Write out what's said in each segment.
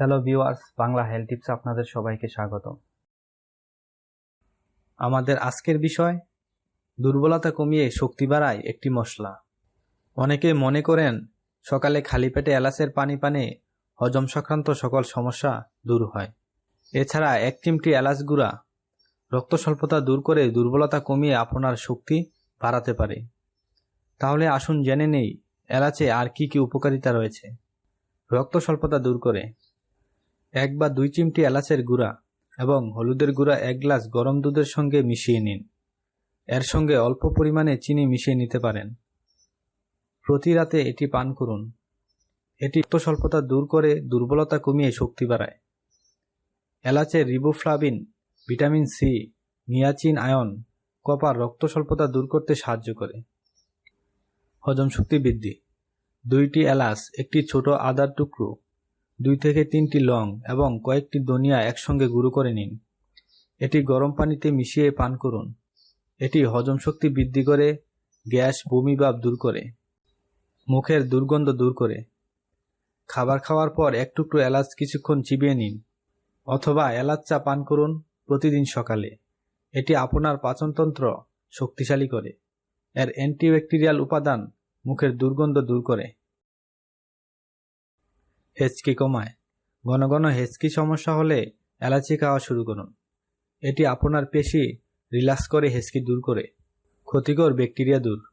Hello viewers Bangla health tips আপনাদের সবাইকে স্বাগত। আমাদের আজকের বিষয়, দুর্বলতা কমিয়ে শক্তি বাড়ায় একটি মশলা। অনেকে মনে করেন, সকালে খালি পেটে এলাচের পানি পানে হজম সংক্রান্ত সকল সমস্যা দূর হয়। এছাড়া এক চিমটি এলাচ গুঁড়া রক্ত স্বল্পতা দূর করে দুর্বলতা কমিয়ে আপনার শক্তি বাড়াতে পারে। তাহলে আসুন জেনে নেই, এলাচে আর কি কি উপকারিতা রয়েছে। রক্ত স্বল্পতা দূর করে এক বা দুই চিমটি এলাচের গুঁড়া এবং হলুদের গুঁড়া এক গ্লাস গরম দুধের সঙ্গে মিশিয়ে নিন। এর সঙ্গে অল্প পরিমাণে চিনি মিশিয়ে নিতে পারেন। প্রতি রাতে এটি পান করুন। এটি স্বল্পতা দূর করে দুর্বলতা কমিয়ে শক্তি বাড়ায়। এলাচের riboflavin vitamin C niacin iron copper রক্ত স্বল্পতা দূর করতে সাহায্য করে। হজম শক্তি বৃদ্ধি। দুইটি এলাচ একটি ছোট আদার টুকরো দুই থেকে তিনটি লং এবং কয়েকটি দনিয়া একসঙ্গে গুঁড়ো করে নিন। এটি গরম পানিতে মিশিয়ে পান করুন। এটি হজম শক্তি বৃদ্ধি করে, গ্যাস, বমি ভাব দূর করে, মুখের দুর্গন্ধ দূর করে। খাবার খাওয়ার পর এক টুকরো এলাচ কিছুক্ষণ চিবিয়ে নিন অথবা এলাচ চা পান করুন প্রতিদিন সকালে। এটি আপনার পাচনতন্ত্র শক্তিশালী করে। এর অ্যান্টিব্যাকটেরিয়াল উপাদান মুখের দুর্গন্ধ দূর করে। হেঁচকি কমায়। ঘন ঘন হেঁচকি সমস্যা হলে এলাচি খাওয়া শুরু করুন। এটি আপনার পেশি রিল্যাক্স করে হেঁচকি দূর করে। ক্ষতিকর ব্যাকটেরিয়া দূর।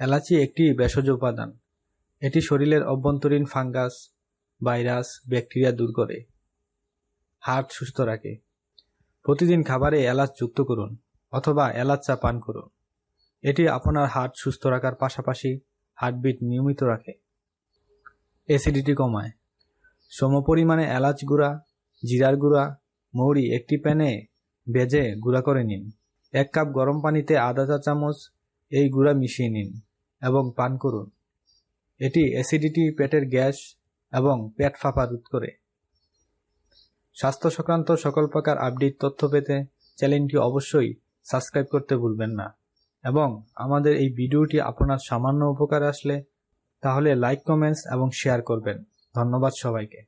এলাচি একটি ভেষজ উপাদান। এটি শরীরের অভ্যন্তরীণ ফাঙ্গাস, ভাইরাস, ব্যাকটেরিয়া দূর করে। হার্ট সুস্থ রাখে। প্রতিদিন খাবারে এলাচ যুক্ত করুন অথবা এলাচ চা পান করুন। এটি আপনার হার্ট সুস্থ রাখার পাশাপাশি হার্টবিট নিয়মিত রাখে। অ্যাসিডিটি কমায়। সমপরিমাণে এলাচ গুঁড়া, জিরার গুঁড়া, মৌরি একটি প্যানে ভেজে গুঁড়া করে নিন। এক কাপ গরম পানিতে আধা চা চামচ এই গুঁড়া মিশিয়ে নিন এবং পান করুন। এটি অ্যাসিডিটি পেটের গ্যাস এবং পেট ফাঁপা রোধ করে। স্বাস্থ্য সংক্রান্ত সকল প্রকার আপডেট তথ্য পেতে চ্যানেলটি অবশ্যই সাবস্ক্রাইব করতে ভুলবেন না এবং আমাদের এই ভিডিওটি আপনার সামান্য উপকার আসলে তাহলে লাইক, কমেন্টস এবং শেয়ার করবেন। ধন্যবাদ সবাইকে।